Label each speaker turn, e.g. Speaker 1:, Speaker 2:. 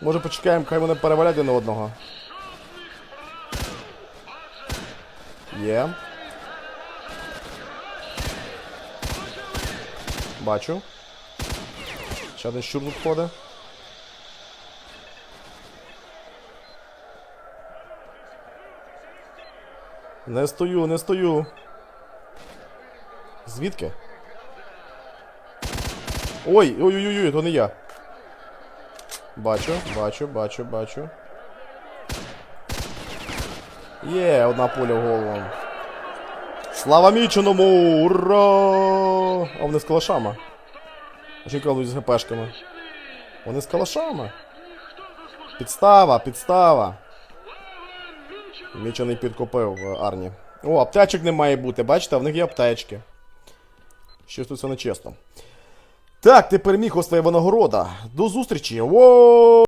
Speaker 1: Може почекаємо, хай вони перевалять один одного. Є. Бачу. Ще один щур тут ходить. Не стою, не стою. Звідки? Ой, ой-ой-ой, то не я. Бачу, бачу, бачу, бачу. Є, одна пуля в голову. Слава міченому! Ура! А вони з калашами. А з ГПшками? Вони з калашами. Підстава, підстава. Мічений підкупив е, Арні. О, аптечок не має бути, бачите, в них є аптечки. Щось тут все нечесно. Так, ти переміг ось твоя винагорода. До зустрічі. Воу!